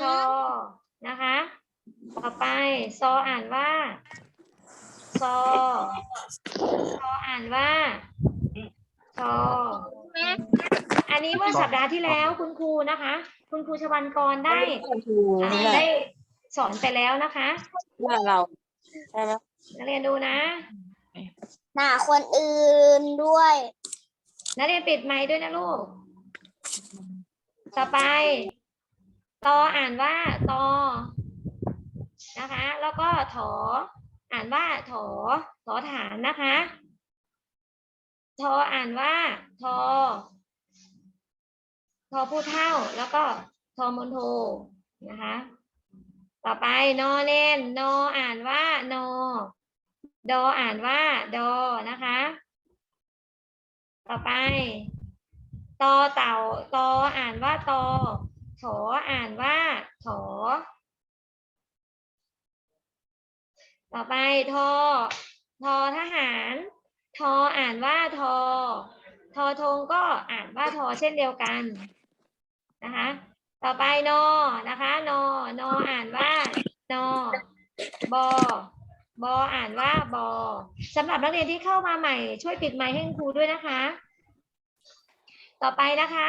ชอนะคะ ต่อไปซออ่านว่าซอซออ่านว่าชออันนี้เมื่อสัปดาห์ที่แล้วคุณครูนะคะ คุณครูชวันกรได้อ่าได้สอนไปแล้วนะคะว่าเราใช่ไหมนักเรียนดูนะหนาคนอื่นด้วยนักเรียนปิดไมค์ด้วยนะลูก ต่อไป ตออ่านว่าตอนะคะ แล้วก็ถอ อ่านว่าถอถอฐานนะคะทออ่านว่าทอทอผู้เท่าแล้วก็ทอมนโทนะคะ ต่อไปนอเล่นนออ่านว่านอดออ่านว่าดอนะคะ ต่อไปตอเต่าตออ่านว่าตอ ถออ่านว่าถอ ต่อไปทอทอทหาร ทออ่านว่าทอ ทอธงก็อ่านว่าทอเช่นเดียวกันนะคะ ต่อไปนอนะคะนอนออ่านว่านอบอบออ่านว่าบอสำหรับนักเรียนที่เข้ามาใหม่ ช่วยปิดไมค์ให้คุณครูด้วยนะคะ ต่อไปนะคะ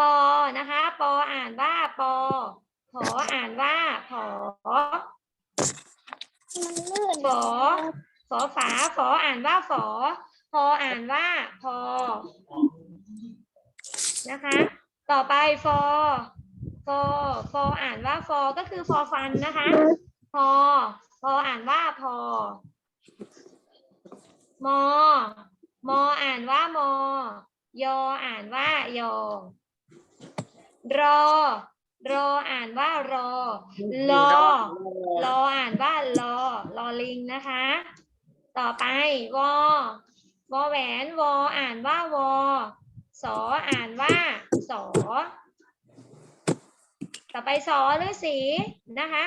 ปอนะคะ ปออ่านว่าปอผออ่านว่าผอมันลื่นฝอฝอฝาฝออ่านว่าฝอพออ่านว่าพอ นะคะ ต่อไปฟอฟอฟออ่านว่าฟอก็คือฟอฟันนะคะพอพออ่านว่าพอมอมออ่านว่ามอยออ่านว่ายอ รอ รออ่านว่ารอลอรออ่านว่ารอรอลิงนะคะ ต่อไปวอวอแหวนวออ่านว่าวอสออ่านว่าสอต่อไปสอฤาษีนะคะ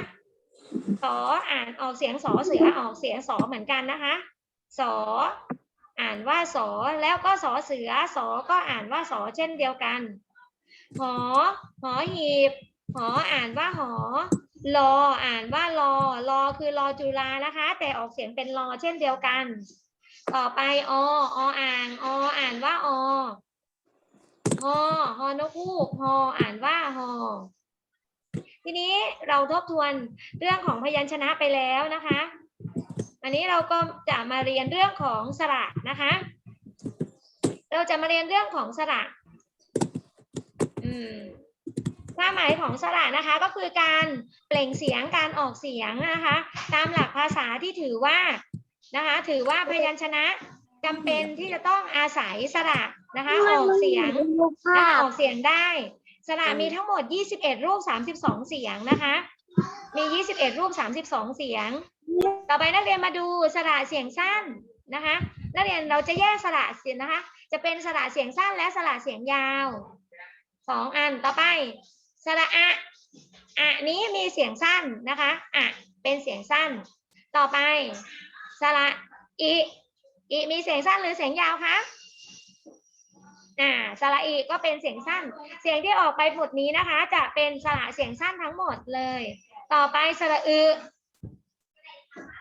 สออ่านออกเสียงสอเสือออกเสียงสอเหมือนกันนะคะสออ่านว่าสอแล้วก็สอเสือสอก็อ่านว่าสอเช่นเดียวกัน หอ หอหีบ หออ่านว่าหอลออ่านว่าลอลอคือรอจุฬานะคะ แต่ออกเสียงเป็นรอเช่นเดียวกัน ต่อไปอออ่างออ่านว่าอฮอฮอนกฮูกฮออ่านว่าฮอทีนี้เราทบทวนเรื่องของพยัญชนะไปแล้วนะคะ อันนี้เราก็จะมาเรียนเรื่องของสระนะคะ เราจะมาเรียนเรื่องของสระ ความหมายของสระนะคะก็คือการเปล่งเสียงการออกเสียงนะคะ ตามหลักภาษาที่ถือว่านะคะ ถือว่าพยัญชนะจำเป็นที่จะต้องอาศัยสระนะคะ ออกเสียงรูปนะภาคะพออกเสียงได้สระมีทั้งหมด 21 รูป 32 เสียงนะคะ มี 21 รูป 32 เสียง ต่อไปนักเรียนมาดูสระเสียงสั้นนะคะ นักเรียนเราจะแยกสระเสียงนะคะ จะเป็นสระเสียงสั้นและสระเสียงยาว สองอันต่อไปสระอะอะนี้มีเสียงสั้นนะคะอะเป็นเสียงสั้น ต่อไปสระอีอีมีเสียงสั้นหรือเสียงยาวคะอ่าสระอีก็เป็นเสียงสั้น เสียงที่ออกไปหมดนี้นะคะ จะเป็นสระเสียงสั้นทั้งหมดเลย ต่อไปสระอือ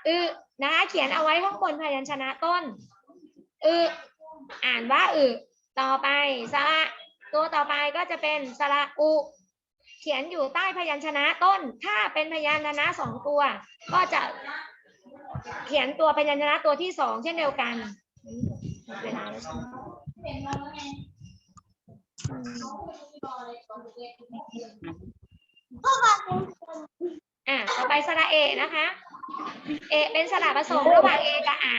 อือนะคะเขียนเอาไว้ข้างบนพยัญชนะต้นอืออ่านว่าอือต่อไปสระ ตัวต่อไปก็จะเป็นสระอุ เขียนอยู่ใต้พยัญชนะต้น ถ้าเป็นพยัญชนะสองตัว ก็จะเขียนตัวพยัญชนะตัวที่สองเช่นเดียวกันเวลาแล้วใช่ไหมอะต่อไปสระเอนะคะ เอ เป็นสระผสมระหว่างเอกับอะ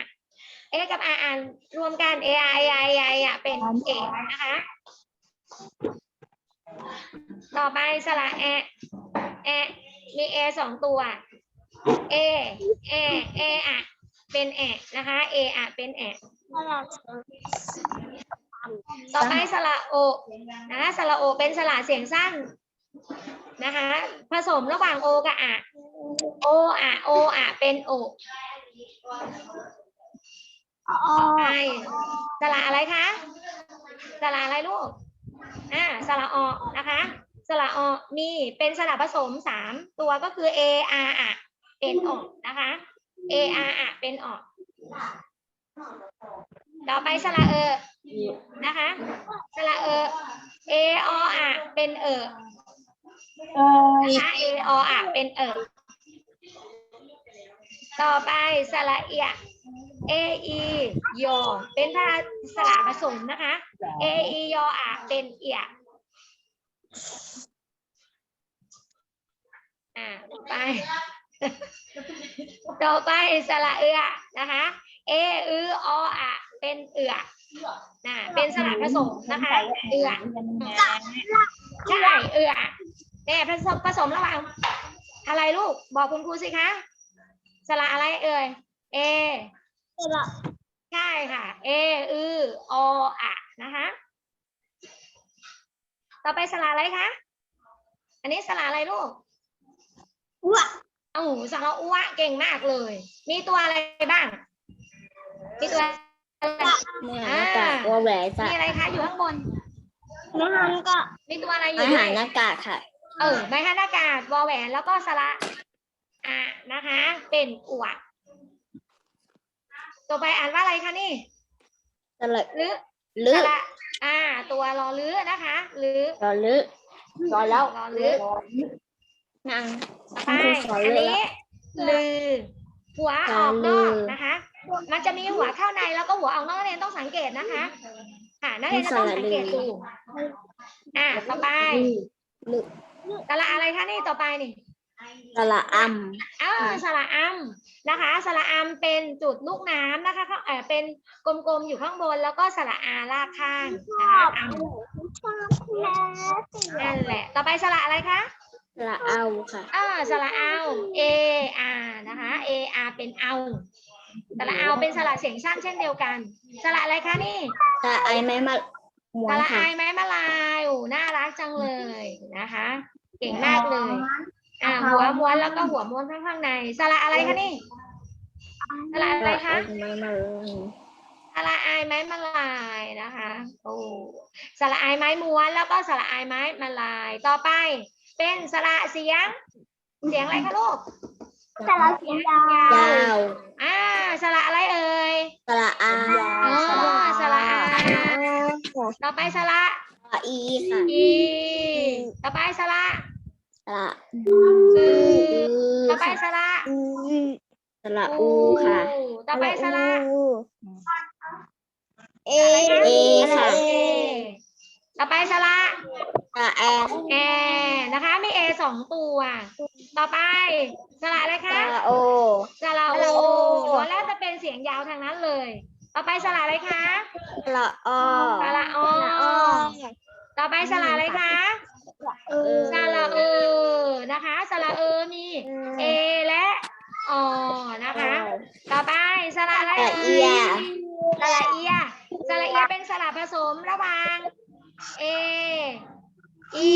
เอกับอะอ่านรวมกันเอไอไอออะเป็นเอนะคะ ต่อไปสระแอะแอะมีเอสองตัวเอเอเออะเป็นแอะนะคะเออะเป็นแอะต่อไปสระโอนะคะสระโอเป็นสระเสียงสั้นนะคะผสมระหว่างโอกับอะโออะโออะเป็นโอไปสระอะไรคะสระอะไรลูก อ่าสระออนะคะ สระอมีเป็นสระผสมสามตัวก็คือ a r อะเป็นออกนะคะ a r อะเป็นออก ต่อไปสระเออนะคะ สระเออ a o อะเป็นเออนะคะ a o อะเป็นเออต่อไปสระเอีย a e ยอเป็นพาสระผสมนะคะ a e ยออะเป็นเอียอ่าไป ต่อไปสระเอือนะคะ เออือออะเป็นเอือนะเป็นสระผสมนะคะ เอือใช่เอือเนี่ยผสมผสมระหว่างอะไรลูก บอกคุณครูสิคะ สระอะไรเอ่ย เอ ใช่ค่ะ เอ อือออะนะคะ ต่อไปสระอะไรคะ อันนี้สระอะไรลูกอ้วเอ้าสระอ้วเก่งมากเลย มีตัวอะไรบ้าง มีตัวอะไรเมื่อหน้ากากวอแหวนสัตมีว์อะไรคะ อยู่ข้างบนแล้วมันก็มีตัวอะไรออายู่ด้หาวรยหน้ากากค่ะ เออไม้หันอากาศวอแหวนแล้วก็สระอะนะคะ เป็นอวด ต่อไปอ่านว่าอะไรคะนี่สระหรือลึสระอ่า ตัวรอลือนะคะหรือรอลึรอแล้วรอลือนั่งไปคุณครูสอนอันเลยนี้ละลือ หัวออกนอกลือนะคะ มันจะมีหัวเข้าในแล้วก็หัวออกนอกนักเรียนต้องสังเกตนะคะค่ะนักเรียนจะต้องสังเกตดูอ่าต่อไปลึสระอะไรคะนี่ต่อไปนี่ สระออ้าวสระอัมนะคะสระอัมเป็นจุดลูกน้ำนะคะข้างเออเป็นกลมๆอยู่ข้างบนแล้วก็สระอาลากข้างนะคะอัมชอบแม่สินั่นแหละ ต่อไปสระอะไรคะำสระเอาค่ะ อ่าสระเอา A R นะคะ A R เป็นเอาสระเอาเป็นสระเสียงสั้นเช่นเดียวกัน สระอะไรคะนี่สระไอไม้มาหมวสนระค่ะอายไม้มาลายโอ้น่ารักจังเลยนะคะ เก่งมากเลย อ่าหัวม้วนแล้วก็หัวม้วนข้างข้างในสระอะไรคะนี่สระอะไรคะไม้มาสระอายไม้มาลายนะคะ โอ้สระอายไม้ม้วนแล้วก็สระอายไม้มาลาย ต่อไป เป็นสระเสียง เสียงอะไรคะลูกแต่เราเสียงยาวยาว อ่าสระอะไรเอ่ยสระอาอ๋อสระอาต่อไปสระสระอีค่ะอีต่อไปสระส ระอืออือต่อไปค่ะสระสระอูค่ะ ต่อไปสระเอเอสระค่ะเอต่อไปสระสระแอแอนะคะ มีเอสองตัว ต่อไปสระอะไรสคะระโอสระโอสระโอล้วนแล้วจะเป็นเสียงยาวทางนั้นเลย ต่อไปสระอะไรคะสระอสระอต่อไปสระอะไรคะเอ สระเออนะคะสระเออมีเอและอนะคะ ต่อไปสระอะไรสระเอ่เอียยสระเอียสระเอียเป็นสระผสมระหว่างเออี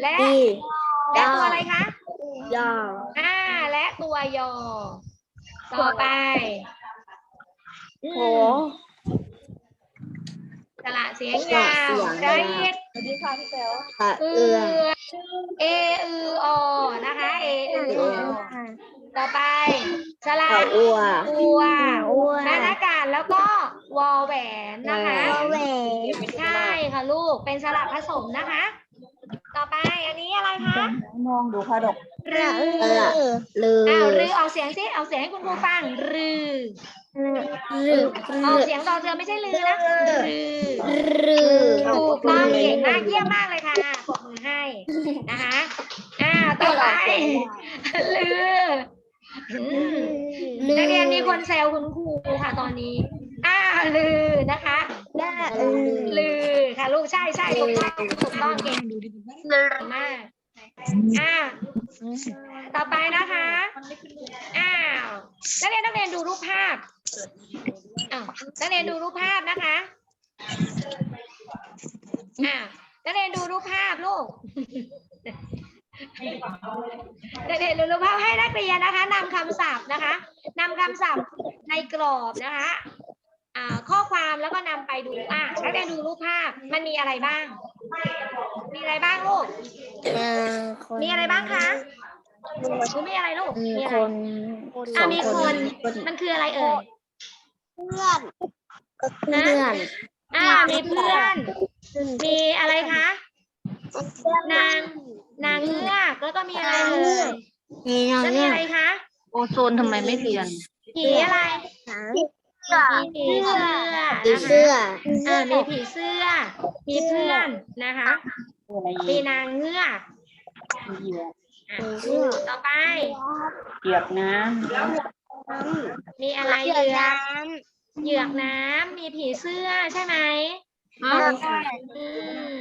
และอีและตัวอะไรคะยออ่าและตัวยอ ต่อไปโหสระเสียงยาวสระเสียงได้ยาวอีกสระเอืเอือ อเออืออนะคะ เออืออต่อไปสระสระอัว อัวอ้วนันอากาศแล้วก็วอแหวนนะคะ วอแหวน ใช่ค่ะลูก เป็นสระผสมนะคะ ต่อไปอันนี้อะไรคะมองดูพระดกรือสระลือ อ้าวรือออกเสียงสิเอาเสียงให้คุณครูฟังรือ ลือออกเสียงต่อเธอไม่ใช่ลือนะรือลือถูกต้องเก่งมากเยี่ยมมากเลยค่ะปรบมือให้นะคะอ่าต่อไปลืออืมนักเรียนมีคนแซวคุณครูค่ะตอนนี้อ่าลือนะคะลือค่ะลูกใช่ใช่ถูกต้องถูกต้องเก่งมาก อ่าต่อไปนะคะอ้าวนักเรียนนักเรียนดูรูปภาพอ้าวนักเรียนดูรูปภาพนะคะอ่านักเรียนดูรูปภาพลูกนักเรียนดูรูปภาพให้นักเรียนนะคะนำคำศัพท์นะคะนำคำศัพท์ในกรอบนะคะ ข้อความแล้วก็นำไปดูอะนักเรียนดูรูปภาพมันมีอะไรบ้าง มีอะไรบ้างลูกนาคนมีอะไรบ้างคะคุณมีอะไรลูกมีมีอะคไรนอะมีคนคนมันคืออะไรเอ่ยเพื่อนเพื่อนอ่ามีเพื่อน มีอะไรคะนางนางเงือกแล้วก็มีอะไรเอ่ยมีน้องแล้วมีเนี่ยอะไรคะโอโซนทำไมไม่เรียนผีอะไรเพื่อน มีผีเสื้อผีเสื้ออ่ามีผีเสื้อ มีเพื่อนนะคะ มีนางเงือกเหยียบอะต่อไป เหยียบน้มีอะไรเหยือกน้เหยือกน้ำมีผีเสื้อใช่ไหมำอืม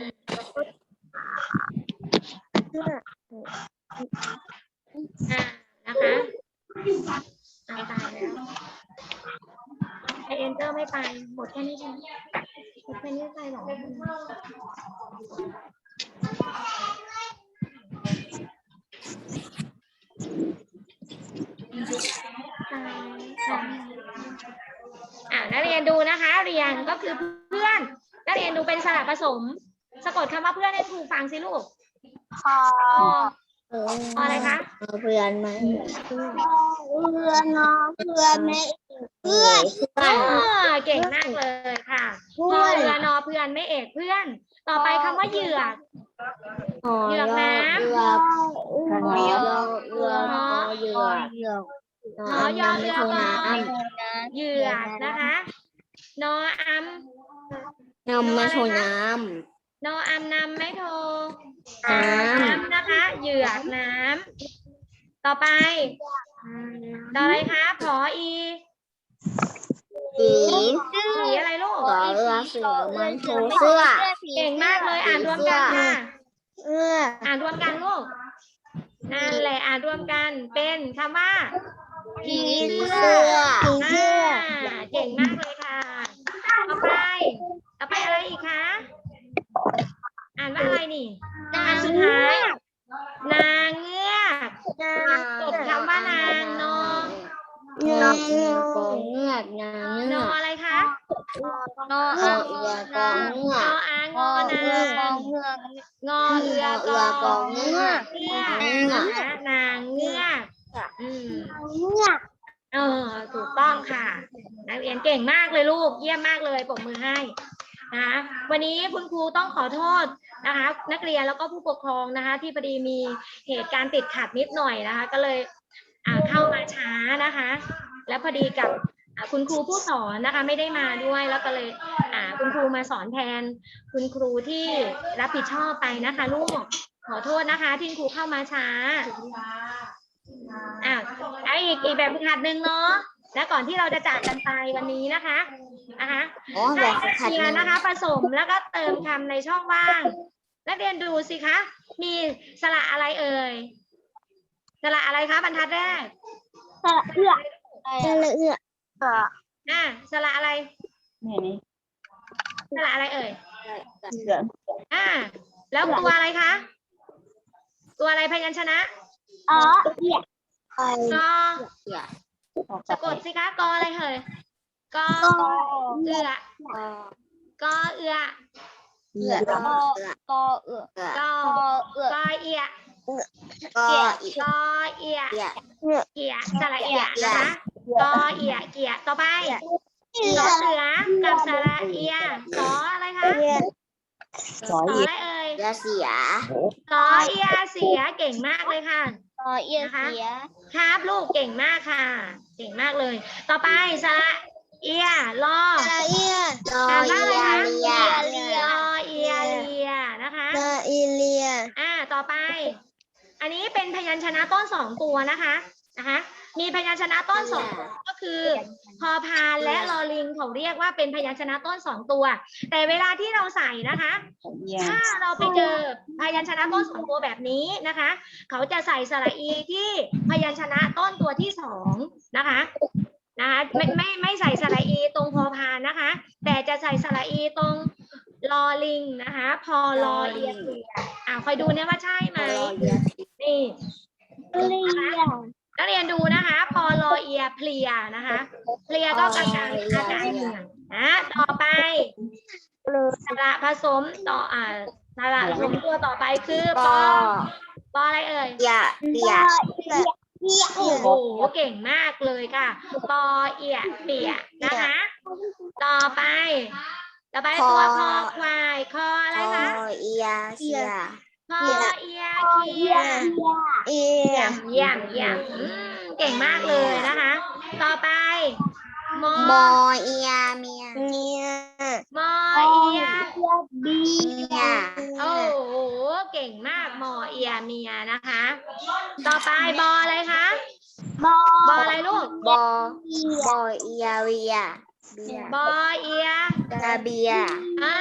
อ่านะคะอ่าตายแล้ว ไอเอนเตอร์ไม่ไปหมดแค่นี้ใช่ไหมหมดแค่นี้ไปหรอตายค่ะอ่านักเรียนดูนะคะ เรียนก็คือเพื่อน นักเรียนดูเป็นสระผสม สะกดคำว่าเพื่อนให้ครูฟังสิลูกพอพอเออพออะไรคะเอาเพื่อนไหมเพื่อนน้องเพื่อนแม่ เพื่อนอ่าเก่งมากเลยค่ะพอเรือนอเพื่อนไม่เอกเพื่อน ต่อไปคำว่าเหยือก เหยือกน้ำ เหยือกหอเรือเรือหอเหยือกเหยือกหอยอเรือน้กอเหยือกนะคะ นออัมำนำมาโชว์น้นออัมนำไม่โทรำน้น้ำนะคะ เหยือกน้ำต่อไป ต่อไปคะผออีำ สีสีอะไรลูกต่อเรือเสือมันโชเสื้อเก่งมากเลยอ่านรวมกันค่ะเสื้ออ่านรวมกันลูกนั่นแหละอ่านรวมกันเป็นคำว่าผีเสื้ออ่าเก่งมากเลยค่ะต่อไปต่อไปอะไรอีกคะอ่านว่าอะไรนี่อันสุดท้ายนางเงือกจดคำว่านางนอ เงือกกองเงือกนางนเงืออกอะไรคะนอเออเอือกองเงืนออกอางอนางเพื่อนงอเอือกอเงือกเงือกนะคะนางเงือกอืมเงือกเออถูกต้องค่ะ นักเรียนเก่งมากเลยลูกเยี่ยมมากเลยปรบมือให้นะคะวันนี้คุณครูต้องขอโทษนะคะ นักเรียนแล้วก็ผู้ปกครองนะคะ ที่พอดีมีเหตุการณ์ติดขัดนิดหน่อยนะคะ ก็เลยอ่า เข้ามาช้านะคะ แล้วพอดีกับอ่าคุณครูผู้สอนนะคะไม่ได้มาด้วยแล้วก็เลยอ่าคุณครูมาสอนแทน คุณครูที่รับผิดชอบไปนะคะลูกขอโทษนะคะ ที่ครูเข้ามาช้าอะเอาอีกอีกแบบฝึกหัดหนึ่งเนาะแล้วก่อนที่เราจะจากกันไปวันนี้นะคะนะคะอ๋อแบให้บฝึนักกหัดเรียนนะนะคะผสมแล้วก็เติมคำในช่องว่าง นักเรียนดูสิคะ มีสระอะไรเอ่ย สระอะไรคะบรรทัดแรกสระเพื่อนเอือกเอือกอะสระอะไรำนี่นี่สระอะไรเอ่ยเสืออ่า แล้วตัวอะไรคะ ตัวอะไรพยัญชนะอ๋อเหยียบไปกอเอือกออกสะกดสิคะกออะไรเอ่ยกอเอือก็กอเอือเอือกเอือกกอเอือกเอือกกอเอือกกอเอีย ก็อีกกอเอียเอือกเกียสระเอียนะคะกอเอียเกียต่อไปสอเสือกับสระเอียสออะไรคะสอสอเหยียอะไรเอ่ยยาเสียสอเอียเสียเก่งมากเลยค่ะกอเอียเสียครับลูกเก่งมากค่ะ เก่งมากเลย ต่อไปสระเอียรอสระเอียรออ่านว่าเอีอะไรยคะเลียรอเอียเลียนะคะรออีเลียอ่าต่อไป อันนี้เป็นพยัญชนะต้นสองตัวนะคะนะคะ มีพยัญชนะต้นสองตัวก็คือพอพานและลอลิงเขาเรียกว่าเป็นพยัญชนะต้นสองตัว แต่เวลาที่เราใส่นะคะเหยียบถ้าเราไปเจอพยัญชนะต้นสองตัวแบบนี้นะคะ เขาจะใส่สระอีที่พยัญชนะต้นตัวที่สองนะคะนะคะไม่ไม่ไม่ใส่สระอีตรงพอพานนะคะ แต่จะใส่สระอีตรงลอลิงนะคะ พอลอเอียเอีย อ่าคอยดูเนี่ยว่าใช่ไหมนี่เลียนักเรียนดูนะคะ พอลอเอียเพลียนะคะ เพลียก็อาการอาการเหนื่อยนะต่อไปสระผสมต่ออ่าสระผสองตัวต่อไปคือปอปออะไรเอ่ยเปียเปียเปียโอ้โหเก่งมากเลยค่ะ ปอเอียเปียนะคะ ต่อไป ต่อไปตัวคอควายคออะไรคอคะเอียเชียคอเอียเคียเอีเยี่ยยมเยี่ยมเยี่ยมอืมเก่งมากเลยนะคะ ต่อไปมอมอเอียเมียเมียมอเอียเบียโอ้โหเก่งมากมอเอียเมียนะคะ ต่อไปบออะไรคะบอบออะไรลูกบอบอเอียเวียเบียบอเอียกาเบียอ่า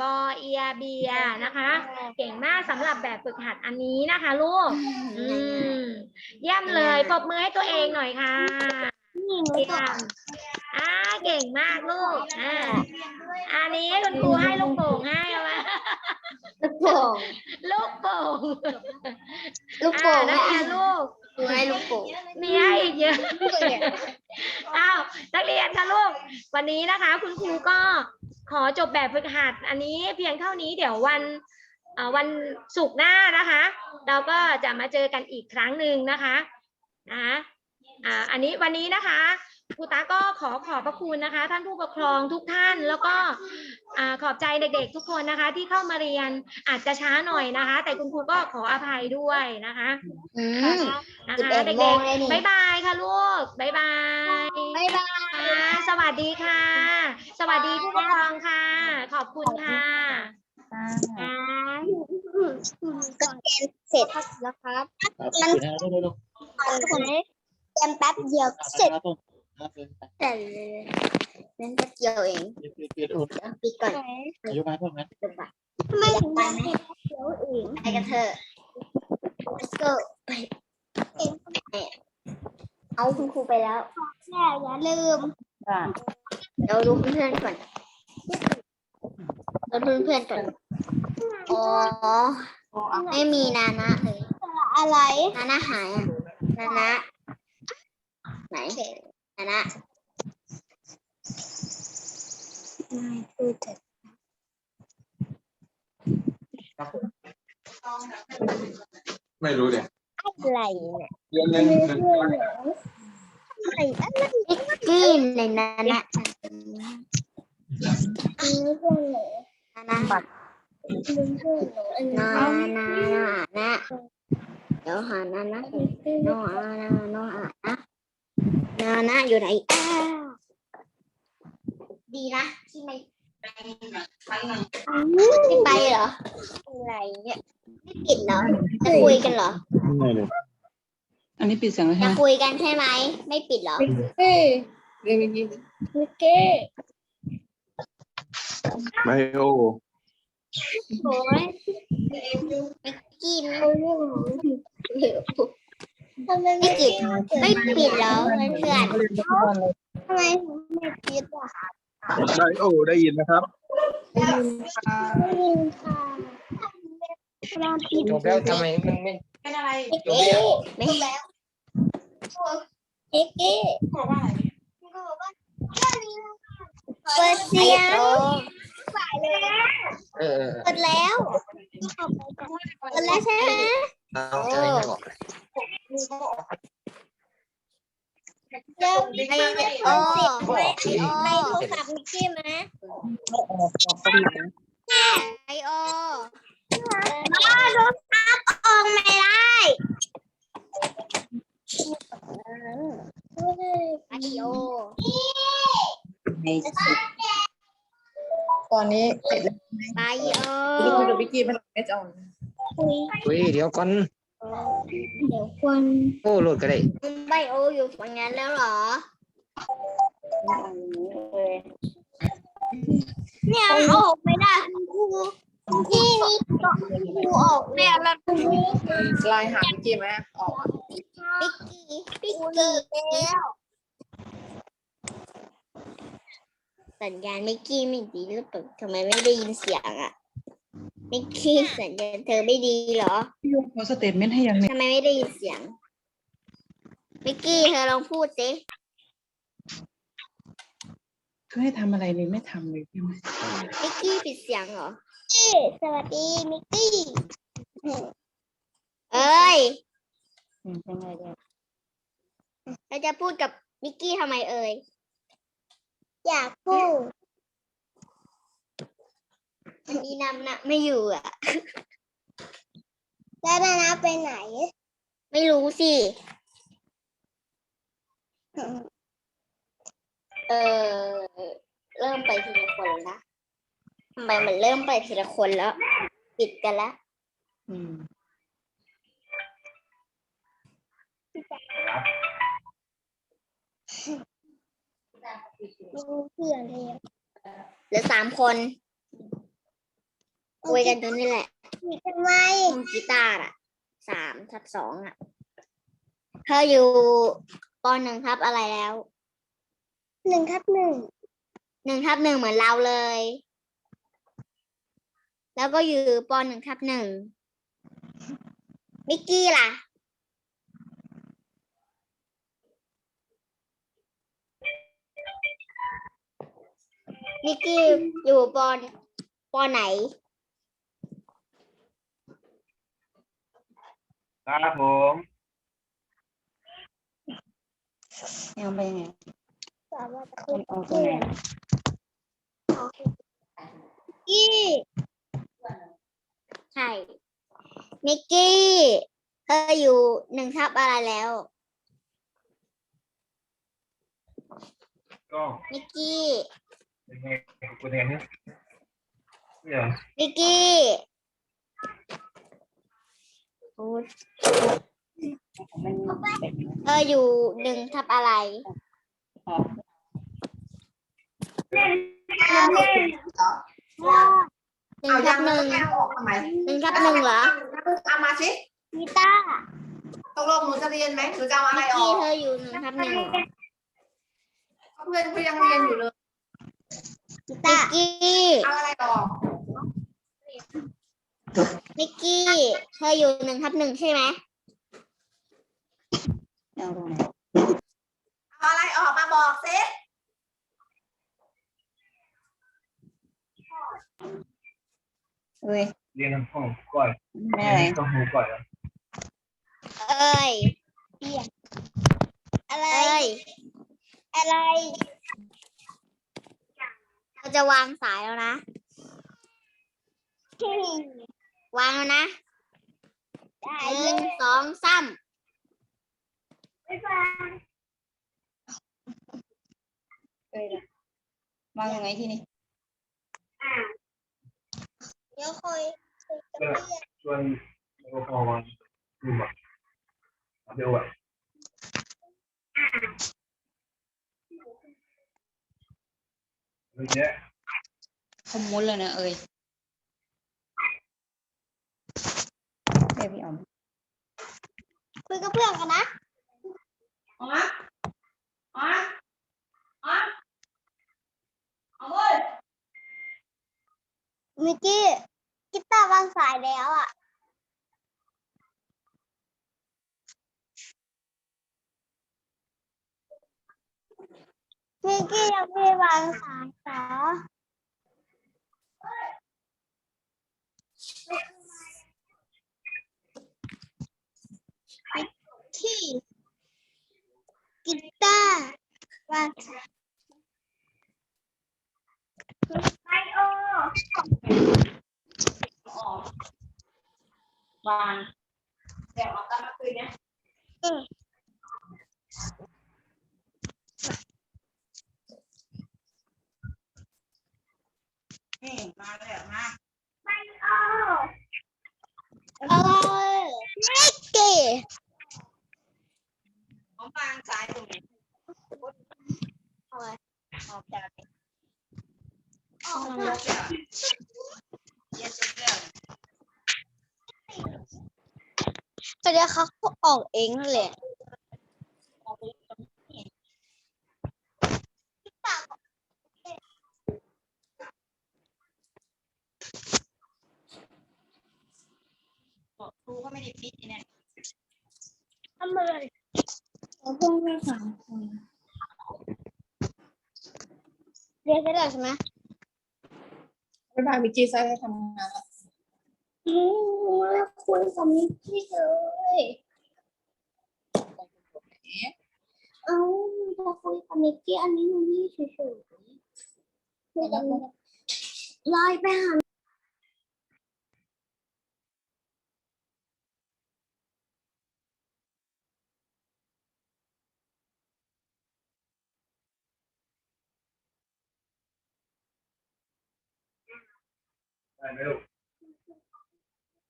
บอเอียเบียนะคะ เก่งมากสำหรับแบบฝึกหัดอันนี้นะคะลูกอืมเยี่ยมเลยปรบมือให้ตัวเองหน่อยค่ะเยี่ยมอ่าเก่งมากลูกอ่าอันนี้คุณครูให้ลูกโป่งให้เอามาลูกโป่งลูกโป่งลูกโป่งอ่านักเรียนลูกดู ให้ลูกโป่งมีให้อีกเยอะ อ้าวนักเรียนค่ะลูก วันนี้นะคะ คุณครูก็ขอจบแบบฝึกหัด อันนี้เพียงเท่านี้เดี๋ยววันเอ่อวันศุกร์หน้านะคะ เราก็จะมาเจอกันอีกครั้งหนึ่งนะคะนะคะอ่าอันนี้วันนี้นะคะครูตาก็ขอขอบพระคุณนะคะ ท่านผู้ปกครองทุกท่านแล้วก็อ่าขอบใจเด็กๆทุกคนนะคะ ที่เข้ามาเรียนอาจจะช้าหน่อยนะคะ แต่คุณครูก็ขออภัยด้วยนะคะ อืมนะ สิบคะเอ็ดเด็โมงกเลยนี่ๆบ๊ายบายค่ะลูกบ๊ายบายบ๊ายบาย ค่ะสวัสดีค่ะ สวัสดีผู้ปกครองค่ะ ขอบคุณค่ะอ่าก็เรียนเสร็จแล้วครับมันปิดให้ได้ลูกผมเรียนแป๊บเดียวก็เสร็จแต่เล่นแป๊บเดียวเองปิดปิดปิดอุดเดี๋ยวปิดก่อนอายุมาพวกนั้นทำไมถึงไปไหมไปกันเถอะ let's go ไป เอาคุณครูไปแล้วแม่อย่าลืมจ้าเดี๋ยวดูเพื่อนๆก่อนเราดูเพื่อนๆก่อนอ๋อไม่มีนานะเลยอะไรนานะหายอะนานะไหนนานะไม่พูดถึงไม่รู้เด็ อะไรเนี่ยเรียนเรียนหนึ่งวันอะไรอะไรกินในนานะนานะนานานานะเดี๋ยวหานานะโนอานาโนอานะนานะอยู่ไหนอ้าดีนะที่ไม่ไม่ไปเหรออะไรเนี่ย ไม่ปิดเหรอจะคุยกันเหรอไม่เลยอันนี้ปิดเสียงแล้วใช่จะไหมคุยกันใช่ไหมไม่ปิดเหรอเรียนเมื่อกี้ไบโอโอ้ยไม่กินไม่ปิดไม่ปิดเหรอเพื่อนๆทำไมไม่ปิดอะไบโอได้ยินนะครับไม่ยินค่ะเราปิดจบแล้วทำไมมันไม่เป็นอะไรเอ๊ะไม่แล้วเอ๊ะเอ๊ะเปิดเสียงเออเออเปิดแล้วเปิดแล้วใช่ไหมเอาจะได้ไม่บอกเลยเดี๋ยวไอโอในโทรศัพท์มีกี้ไหมออกออกตรงไหนไอโอ อ๋อโทรศัพท์ออกไม่ได้ไอโอในตอนนี้เสร็จแล้วไอโอพี่คุยกับพี่กี้มันไม่จะออกคุยเฮ้ยเดี๋ยวก่อนเดี๋ยวควรโอ้โหลดก็ได้ไบโออยู่ฝั่งนั้นแล้วเหรอเนี่ยมันออกไม่ได้คุณครู ที่นี่ก็คุณครูออกเนี่ยแล้วคุณครูไลน์หาพี่กี้ไหมออกปิกกี้ปิกกี้แล้วสัญญาณมิกกี้ไม่ดีหรือเปล่าทำไมไม่ได้ยินเสียงอะมิกกี้สัญญาณเธอไม่ดีเหรอพี่ยกโพสเตทเมนต์ให้ยังไงทำไมไม่ได้ยินเสียงมิกกี้เธอลองพูดสิคือให้ทำอะไรเลยไม่ทำเลยใช่ไหมมิกกี้ปิดเสียงเหรอ กี้สวัสดีมิกกี้เอ้ยอืมเป็นไงเดียวเราจะพูดกับมิกกี้ทำไมเอ่ยอยากพูดวันนี้นำนะไม่อยู่อะ แล้วนานาไปไหน ไม่รู้สิ เออเริ่มไปทีละคนแล้วนะ ทำไมมันเริ่มไปทีละคนแล้ว ปิดกันแล้วอืมเพื่อนเลยเหลือสามคนคุยกันจนนี่แหละทำไมกีตาร์อะสามทับสองอะเธออยู่ปหนึ่งทับอะไรแล้วหนึ่งทับหนึ่งหนึ่งทับหนึ่งเหมือนเราเลย แล้วก็อยู่ปหนึ่งทับหนึ่งมิกกี้ล่ะนิกกี้อยู่ปอนปอไหน ครับผมเอาไปยังไงสามารถมันออกตรงไหนกี้ ใช่นิกกี้เธออยู่หนึ่งทับอะไรแล้ว ก็นิกกี้ยังไงคุณเห็นเนี่ยเนี่ยนิกกี้พูดมันเป็นเธออยู่หนึ่งทับอะไรออ กหนึ่งทับหนึ่งเอาออกทำไมหนึ่งทับหนึ่งเหรอเอามาสิกีตาร์ตกลงหนูจะเรียนไหมหนูจะเอาอะไรนิกออกี้กเธออยู่หนึ่งทับหนึ่งเหรอเพื่อนเขายังเรียนอยู่เลยนิกกี้เอาอะไรออกนิกกี้ เธออยู่หนึ่งทับหนึ่งใช่ไหมเอาตรงไหนเอาอะไรออกมาบอกสิ เอ้ยเรียนห้องก่อนไม่อะไรก็หูก่อนเอ้ยอะไร อะไร เราจะวางสายแล้วนะ วางแล้วนะหนึ่งสองสามเอ้ยล่ะวางยังไงที่นี่เดี๋ยวคอยชวน ก็พอวันดูแบบเดี๋ยวอะเยอะขมุนเลยนะเอ้ยเอ้ยพี่อ๋อมคุยกับเพื่อนกันนะออกมาออกมาออกมาเอาเลย มิกกี้กีตาร์วางสายแล้วอะ มิกกี้ยังไม่วางสายเหรอมิกกี้กีตาร์วางสายไอโอ วางเดี๋ยวเอากลับมาคืนเนี่ย เองเแหละบอกครูก็ไม่ได้ปิดเนี่ยทำไมเราพูดแค่สามคนเรียนได้ล้วใช่ไหมบ๊ายบายมิกกี้ซ่าจะทำงานแล้วอมแคุยกับมิกเลย ね。ああ、これめっちゃアニメにしよう。これだけ。ライブハン Hello.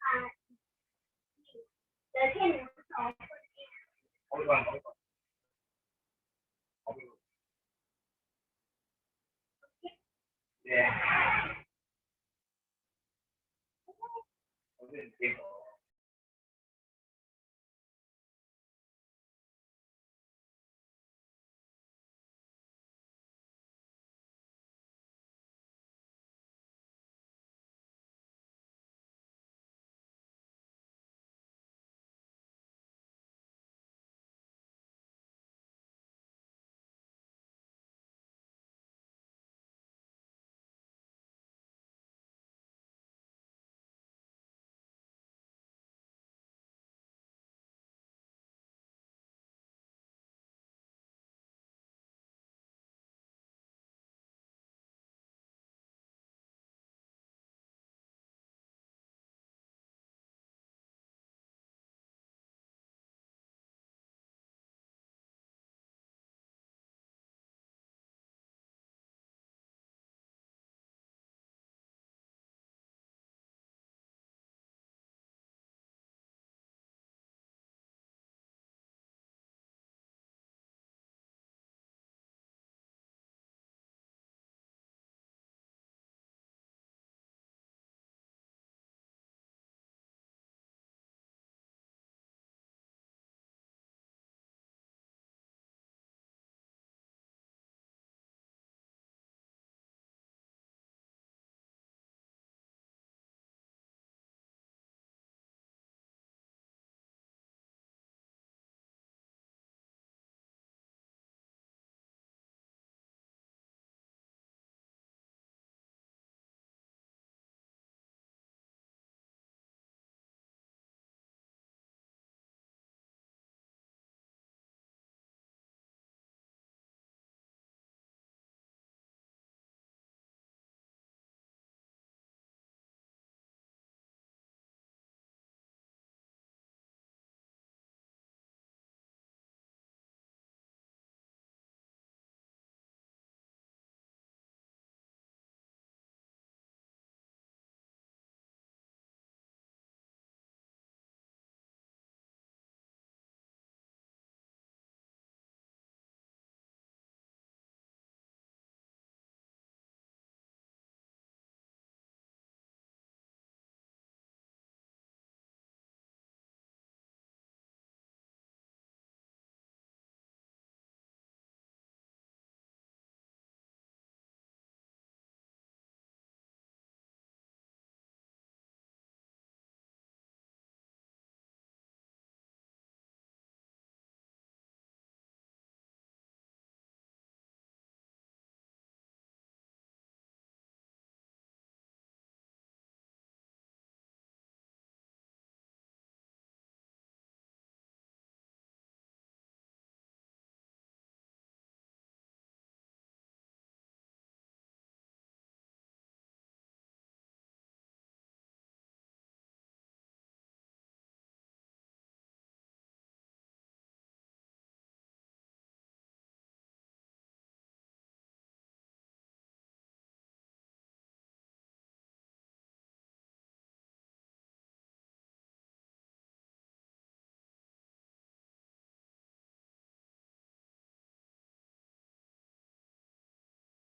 Uh, the Yeah.